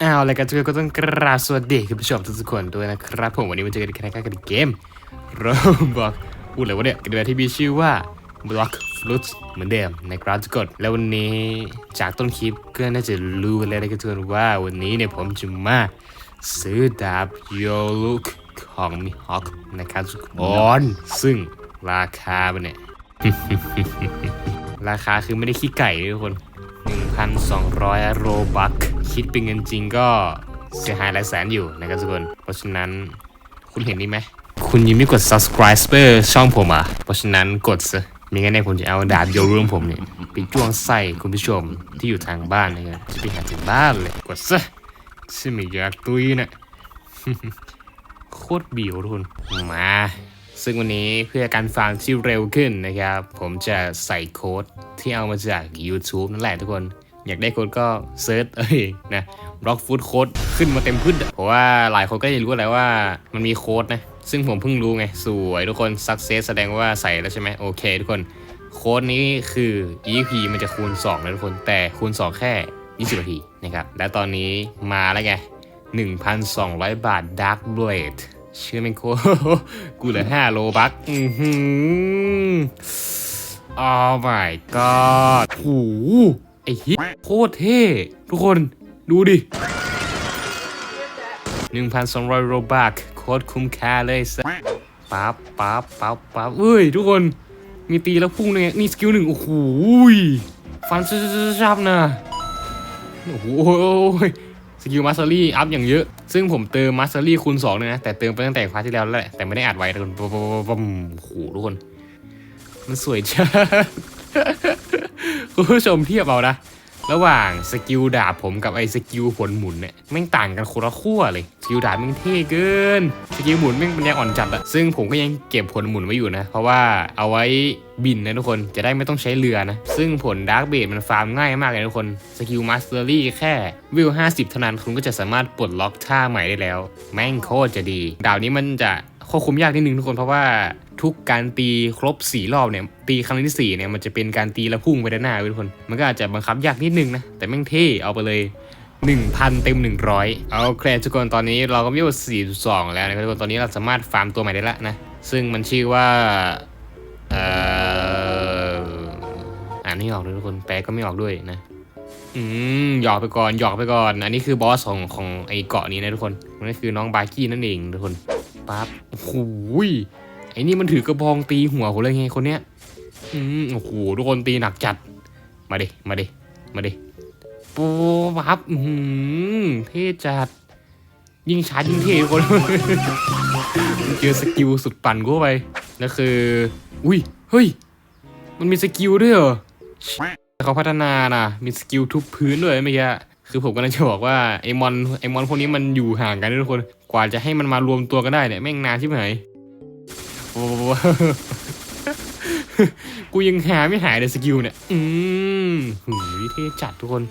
เอาวรายการทุกคนก็ต้องกราบสวัสดีคุณผู้ชมทุกๆคนด้วยนะครับผมวันนี้มาเจอกันอีกครั้งกับเกมโรบอกพูดเลยว่าเนี่ยเกมที่มีชื่อว่า Block Fruit เหมือนเดิมนะครับทุกคนแล้ววันนี้จากต้นคลิปก็น่าจะรู้กันแล้วนะทุกคนว่าวันนี้เนี่ยผมจะมาซื้อดาบโยลุกของมิฮอกนะครับทุกคนซึ่งราคาเป็นเนี่ยราคาคือไม่ได้ขี้ไก่ทุกคน 1,200 โรบัค คิดเป็นเงินจริงก็เสียหายหลายแสนอยู่นะครับทุกคน เพราะฉะนั้นคุณเห็นนี่ไหม คุณยังไม่กด subscribe ช่องผมอะ เพราะฉะนั้นกดซะม่งั้นเนี่ยผมจะเอาดาบโยรุมผมเนี่ยไปจ้วงใส่คุณผู้ชมที่อยู่ทางบ้านนะครับจะไปหาถึงบ้านเลยกดซะซึ่งม่อยากตุยนะโคตรบิวทุนมา ซึ่งวันนี้เพื่อการฟังที่เร็วขึ้นนะครับ ผมจะใส่โค้ดที่เอามาจาก YouTube นั่นแหละทุกคน อยากได้โค้ดก็เซิร์ชเอ้ยนะ Rock Food โค้ดขึ้นมาเต็มพื้นเพราะว่าหลายคนก็จะรู้แล้วว่ามันมีโค้ดนะ ซึ่งผมเพิ่งรู้ไง สวยทุกคน Success แสดงว่าใส่แล้วใช่ไหมโอเคทุกคน โค้ดนี้คือ EP มันจะคูณ2นะทุกคน แต่คูณ 2 แค่ 20นาทีนะครับ และตอนนี้มาแล้วไง 1,200 บาท Dark Blade เชื่อไหมโคกูเหลือ 5 โลบักอือหือ Oh my god โหไอ้เหี้ โคตรเท่ทุกคนดูดิ 1,200โรบักโคตรคุ้มค่าเลยสัปั๊บปั๊บปั๊บปั๊บเอ้ย ทุกคนมีตีแล้วพุ่งเลยนี่สกิลหนึ่งโอ้โหฟันชับนะโอ้โหสกิลมาสเตอรี่อัพอย่างเยอะ ซึ่งผมเติมมาสเตอรี่คูณ2เลยนะ แต่เติมไปตั้งแต่ครั้งที่แล้วแล้วแหละแต่ไม่ได้อัดไว้ทุกคนปุ๊บปุ๊บปุ๊บปุ๊บโอ้โหทุกคน มันสวยจ้าคุณผู้ชมเทียบเอานะ ระหว่างสกิลดาบผมกับไอ้สกิลผลหมุนเนี่ยแม่งต่างกันคนละขั้วเลยสกิลดาบแม่งเท่เกินสกิลหมุนแม่งเป็นยังอ่อนจัดอะซึ่งผมก็ยังเก็บผลหมุนไว้อยู่นะ เพราะว่าเอาไว้บินนะทุกคนจะได้ไม่ต้องใช้เรือนะ ซึ่งผลดาร์กเบดมันฟาร์มง่ายมากเลยทุกคนสกิลมาสเตอรี่แค่วิว 50 เท่านั้นคุณก็จะสามารถปลดล็อกท่าใหม่ได้แล้ว แม่งโคตรจะดี ดาวนี้มันจะ ควบคุมยากนิดนึงทุกคนเพราะว่าทุกการตีครบ 4 รอบเนี่ยตีครั้งที่4เนี่ยมันจะเป็นการตีแล้วพุ่งไปด้านหน้าทุกคน มันก็อาจจะบังคับยากนิดนึงนะ แต่แม่งเท่เอาไปเลย 1,000 เต็ม 100 เอาเครทุกคนตอนนี้เราก็มีอยู่42 แล้วนะทุกคนตอนนี้เราสามารถฟาร์มตัวใหม่ได้แล้วนะ ซึ่งมันชื่อว่าเอ่ออ่านไม่ออกเลยทุกคนแปลก็ไม่ออกด้วยนะอืมหยอกไปก่อนหยอกไปก่อน อันนี้คือบอสของของไอ้เกาะนี้นะทุกคนนั่นคือน้องบาร์กี้นั่นเองทุกคน ปั๊บโอ้โหยไอ้นี่มันถือกระบองตีหัวผมเลยไงคนเนี้ยอืมโอ้โหทุกคนตีหนักจัด มาดิมาดิมาดิปูปั๊บอือหือเท่จัด ยิ่งชาร์จยิ่งเท่คนเจอสกิลสุดปั่นกูไปนั่นคือ อุ้ยเฮ้ย มันมีสกิลด้วยเหรอเขาพัฒนานะมีสกิลทุบพื้นด้วยเมื่อกี้ คือผมกำลังจะบอกว่าไอมอนไอมอนพวกนี้มันอยู่ห่างกันทุกคน กว่าจะให้มันมารวมตัวกันได้เนี่ยแม่งนานชิบหายโอ้กูยังหาไม่หายเลยสกิลเนี่ย อืมหือเท่จัดทุกคน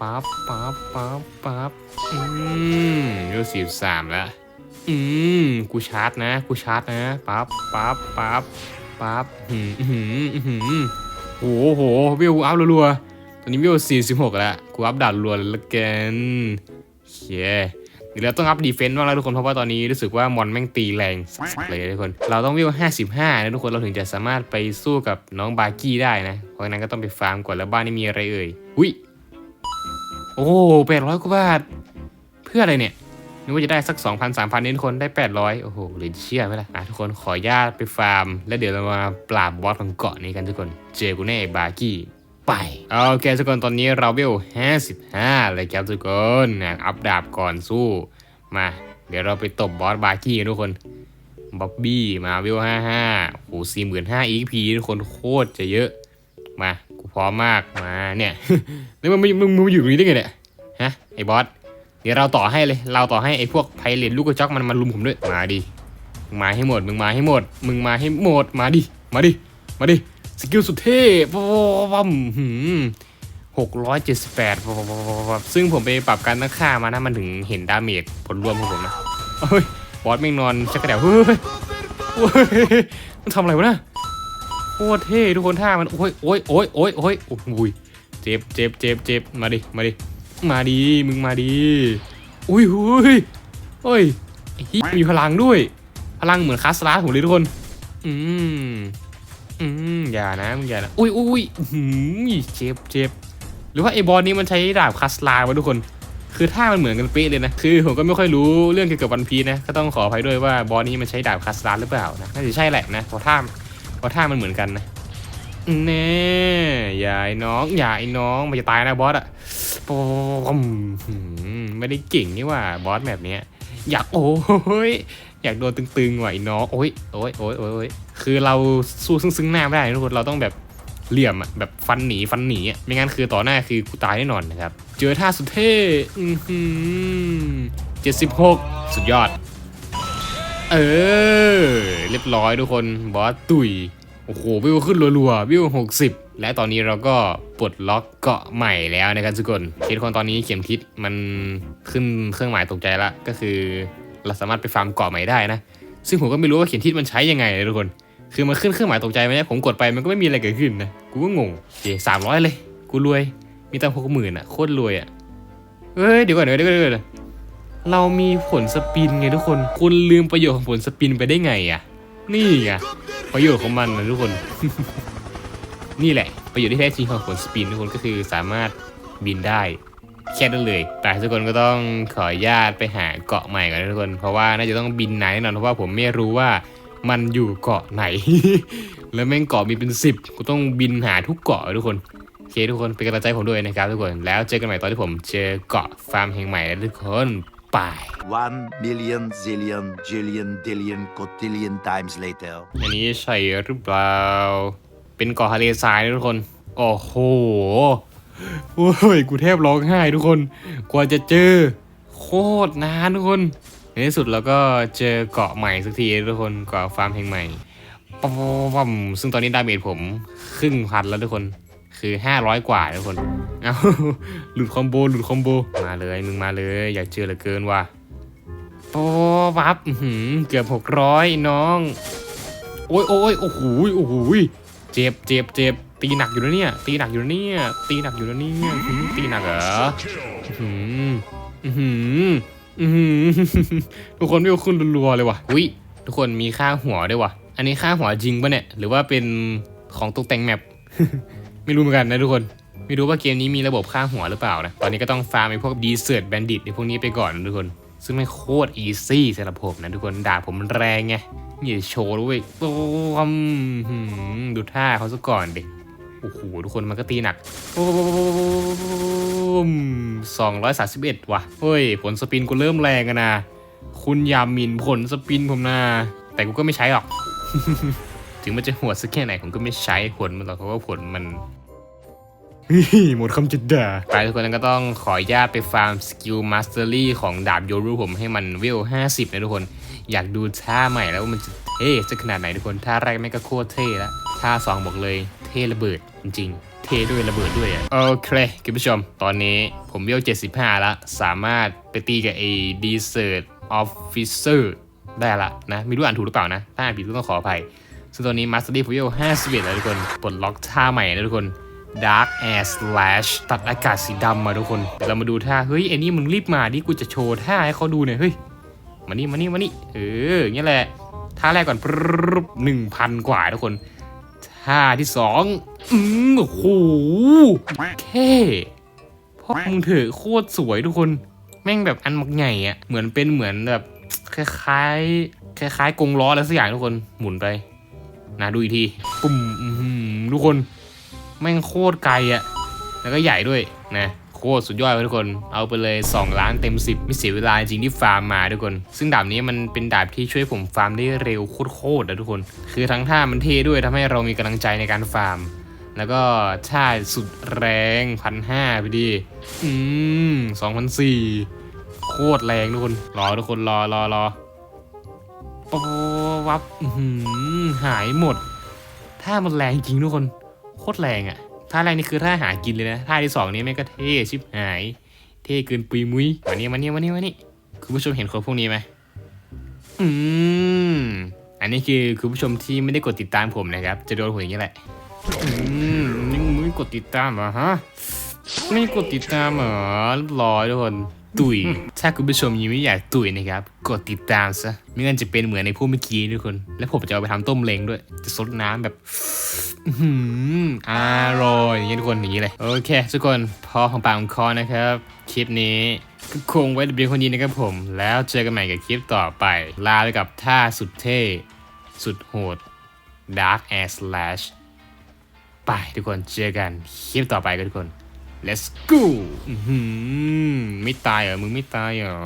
ปั๊บปั๊บปั๊บปั๊บอืมเร็วสี่สามแล้ว อืม กูชาร์จนะ กูชาร์จนะ ปั๊บปั๊บปั๊บปั๊บหืมหืมหืมโอ้โหวิวอัพรัวๆ ตอนนี้วิวสี่สิบหกแล้ว กูอัพดัดรัวเลยละกันโอเคเดี๋ยวเราต้องอัพดีเฟนต์บ้างแล้วทุกคน เพราะว่าตอนนี้รู้สึกว่ามอนแม่งตีแรงสัสๆเลยทุกคน เราต้องวิวห้าสิบห้านะทุกคน เราถึงจะสามารถไปสู้กับน้องบาร์กี้ได้นะ เพราะนั้นก็ต้องไปฟาร์มก่อน แล้วบ้านนี้มีอะไรเอ่ย อุ้ย โอ้แปดร้อยกว่าบาท เพื่ออะไรเนี่ยนึกว่าจะได้สัก 2,000 3,000นี่ทุกคนได้ 800 โอ้โหเหลยเชื่อไหมล่ะอะทุกคนขออนุญาตไปฟาร์ม แล้วเดี๋ยวเรามาปราบบอสของเกาะนี้กันทุกคน เจอกูแน่บาร์กี้ ไปโอเคทุกคนตอนนี้เราเวล55 เลยครับทุกคนอัพดาบก่อนสู้มา เดี๋ยวเราไปตบบอสบาร์กี้กันทุกคนบ๊อบบี้มาเวล55โอ้โห45,000 EP ทุกคนโคตรจะเยอะ มากูพร้อมมากมาเนี่ยแล้วมึงมึงมึงมาอยู่ตรงนี้ได้ไงเนี่ยฮะไอ้บอสเดี๋ยวเราต่อให้เลย เราต่อให้ไอ้พวกไพเรตลูกกระจอกมันมาลุมผมด้วยมาดิมาให้หมด มึงมาให้หมด มึงมาให้หมด มาดิ มาดิ มาดิ สกิลสุดเท่ปั๊มหกร้อยเจ็ดสิบแปดซึ่งผมไปปรับการตั้งค่ามานะมันถึงเห็นดาเมจผลรวมของผมนะเฮ้ยบอสแม่งนอนชักกระเดวเฮ้ยมันทำอะไรวะนะโคตรเท่ทุกคนท่ามัน โอ้ยโอ้ยโอ้ยโอ้ยโอ้ยโอ้ยเจ็บเจ็บเจ็บเจ็บมาดิ มาดิ มาดีมึงมาดีอุ้ยหุยเฮ้ยไอ้เหี้ยมีพลังด้วย พลังเหมือนคาสลาผมเลยทุกคน อืม อืมอย่านะมึงอย่านะอุ้ยอุ้ยหือเจ็บเจ็บหรือว่าไอ้บอลนี้มันใช้ดาบคาสลาวะทุกคน คือท่ามันเหมือนกันเป๊ะเลยนะ คือผมก็ไม่ค่อยรู้เรื่องเกี่ยวกับวันพีนะ ก็ต้องขออภัยด้วยว่าบอลนี้มันใช้ดาบคาสลาหรือเปล่านะ น่าจะใช่แหละนะเพราะท่าเพราะท่ามันเหมือนกันนะแน่อย่าไอ้น้องอย่าไอ้น้องมันจะตายนะบอสอะปอมไม่ได้เก่งนี่ว่าบอสแบบเนี้ยอยากโอ้ย อยากโดนตึงๆว่ะไอ้น้องโอ้ยโอ้ยโอ้ยโอ้ยคือเราสู้ซึ่งซึ่งหน้าไม่ได้ทุกคนเราต้องแบบเหลี่ยมอะแบบฟันหนีฟันหนีอะไม่งั้นคือต่อหน้าคือกูตายแน่นอนนะครับ เจอท่าสุดเท่เจ็ดสิบหกสุดยอด เออ เรียบร้อยทุกคนบอสตุยโอ้โหวิวขึ้นรัวๆวิวหกสิบและตอนนี้เราก็ปลดล็อกเกาะใหม่แล้วนะครับทุกคนทุกคนตอนนี้เข็มทิศมันขึ้นเครื่องหมายตกใจละก็คือ เราสามารถไปฟาร์มเกาะใหม่ได้นะ ซึ่งผมก็ไม่รู้ว่าเข็มทิศมันใช้ยังไงเลยทุกคน คือมันขึ้นเครื่องหมายตกใจไหมเนี่ยผมกดไปมันก็ไม่มีอะไรเกิดขึ้นนะ กูก็งงเจสามร้อยเลย กูรวย มีตั้งหกหมื่นอะ โคตรรวยอะ เฮ้ย เดี๋ยวก่อนเดี๋ยวก่อนเดี๋ยวก่อนเรามีผลสปินไงทุกคน คุณลืมประโยชน์ของผลสปินไปได้ไงอะ นี่ไงประโยชน์ของมันนะทุกคน นี่แหละ ประโยชน์ที่แท้จริงของผลสปินทุกคนก็คือสามารถบินได้ แค่นั้นเลยแต่ทุกคนก็ต้องขออนุญาตไปหาเกาะใหม่ก่อนนะทุกคน เพราะว่าน่าจะต้องบินนานแน่นอนเพราะว่าผมไม่รู้ว่ามันอยู่เกาะไหน แล้วแม่งเกาะมีเป็นสิบกูต้องบินหาทุกเกาะทุกคนโอเคทุกคนเป็นกำลังใจให้ผมด้วยนะครับทุกคนแล้วเจอกันใหม่ตอนที่ผมเจอเกาะฟาร์มแห่งใหม่แล้วทุกคนไป One million zillion jillion dillion cotillion times later. อันนี้ใช่หรือเปล่า เป็นเกาะทะเลทรายนะทุกคน โอ้โห โอ้ย กูแทบร้องไห้ทุกคน กว่าจะเจอ โคตรนานทุกคน ในที่สุดเราก็เจอเกาะใหม่สักทีทุกคนเกาะฟาร์มแห่งใหม่ปั๊มปั๊มซึ่งตอนนี้ดาเมจผมครึ่งพันแล้วทุกคนคือ 500 กว่าทุกคน เอาหลุดคอมโบ หลุดคอมโบ มาเลย มึงมาเลย อยากเจอเหลือเกินว่ะโอ้วับอื้อหือเกือบ 600 น้อง โอ้ยโอ้ยโอ้โหโอ้โหเจ็บเจ็บเจ็บ ตีหนักอยู่นะเนี่ย ตีหนักอยู่นะเนี่ย ตีหนักอยู่นะเนี่ยตีหนักเหรออืมอืมอืมทุกคนไม่เอาขึ้นรัวๆเลยว่ะอุ้ยทุกคนมีค่าหัวด้วยว่ะ อันนี้ค่าหัวจริงปะเนี่ย หรือว่าเป็นของตกแต่งแมป ไม่รู้เหมือนกันนะทุกคน ไม่รู้ว่าเกมนี้มีระบบค่าหัวหรือเปล่านะ ตอนนี้ก็ต้องฟาร์มไอ้พวกดีเซิร์ตแบนดิตไอ้พวกนี้ไปก่อนนะทุกคน ซึ่งไม่โคตรอีซี่สำหรับผมนะทุกคน ด่าผมแรงไงนี่โชว์ด้วยโอ้มดูท่าเขาซะก่อนดิ โอ้โหทุกคนมันก็ตีหนักสองร้อยสามสิบเอ็ดว่ะ เฮ้ย ผลสปินกูเริ่มแรงกันนะ คุณยาหมิ่นผลสปินผมนะ แต่กูก็ไม่ใช้หรอก ถึงมันจะหัวสักแค่ไหนผมก็ไม่ใช้ผลมันหรอกเพราะว่าผลมันหมดคำจิตด่าไปทุกคนก็ต้องขออนุญาตไปฟาร์มสกิลมาสเตอรี่ของดาบโยรุผมให้มันเวล50 นะทุกคน อยากดูท่าใหม่แล้วว่ามันจะเท่จะขนาดไหนทุกคน ท่าแรกแม่ก็โคตรเท่แล้วท่าสองบอกเลย เทระเบิดจริงเทด้วยระเบิดด้วยอะโอเคคุณผู้ชม ตอนนี้ผมเวล75 แล้ว สามารถไปตีกับไอ้ดีเซอร์ออฟฟิเซอร์ได้ละนะ ไม่รู้อ่านถูกหรือเปล่านะ ถ้าอ่านผิดก็ต้องขออภัย ซึ่งตอนนี้ Master Leaf Level 51 แล้วทุกคนปลดล็อกท่าใหม่นะทุกคน Dark Air Slash ตัดอากาศสีดำมาทุกคนเดี๋ยวเรามาดูท่า เฮ้ยไอ้นี่มึงรีบมาดิกูจะโชว์ท่าให้เขาดูหน่อยเฮ้ยมานี่มานี่มานี่เอออย่างเงี้ยแหละท่าแรกก่อนปึ๊บหนึ่งพันกว่าทุกคน ท่าที่สองอืมโอ้โหแค่พ่อมึงเถอะโคตรสวยทุกคน แม่งแบบอันมักใหญ่อะเหมือนเป็นเหมือนแบบคล้ายๆ คล้ายๆกรงล้ออะไรสักอย่างทุกคนหมุนไป นะดูอีกทีปุ่มทุกคน แม่งโคตรไกลอะแล้วก็ใหญ่ด้วยนะ โคตรสุดยอดเลยทุกคน เอาไปเลย 2 ล้านเต็ม 10 ไม่เสียเวลาจริงที่ฟาร์มมาทุกคน ซึ่งดาบนี้มันเป็นดาบที่ช่วยผมฟาร์มได้เร็วโคตรๆนะทุกคน คือทั้งท่ามันเท่ด้วยทำให้เรามีกำลังใจในการฟาร์ม แล้วก็ท่าสุดแรงพันห้าไปดี อืมสองพันสี่โคตรแรงทุกคน รอทุกคนรอรอรอโอ้วับอื้อหือหายหมดท่ามันแรงจริงทุกคน โคตรแรงอะ่ะ ท่าแรกนี่คือท่าหากินเลยนะ ท่าที่สองนี่แม่ก็เท่ชิบหาย เท่เกินปุยมุ้ยมานี่มานี่มานี่มานี่คุณผู้ชมเห็นคนพวกนี้ไหมอืม อันนี้คือคุณผู้ชมที่ไม่ได้กดติดตามผมนะครับ จะโดนหัวอย่างนี้แหละ อืมนี่มึงไม่กดติดตามเหรอฮะ ไม่กดติดตามเหรอร้อยทุกคน ตุย ถ้าคุณผู้ชมยังไม่อยากตุยนะครับ กดติดตามซะ ไม่งั้นจะเป็นเหมือนในผู้เมื่อกี้ทุกคน และผมจะเอาไปทำต้มเล้งด้วย จะซดน้ำแบบอร่อยอย่างเงี้ยทุกคนอย่างนี้เลย โอเค ทุกคนพอของปากของคอนะครับ คลิปนี้ก็คงไว้เพียงคนนี้นะครับผม แล้วเจอกันใหม่กับคลิปต่อไป ลาไปกับท่าสุดเท่ สุดโหด Dark Air Slash ไปทุกคนเจอกันคลิปต่อไปกันทุกคน let's go อื้อหือไม่ตายเหรอ มึงไม่ตายเหรอ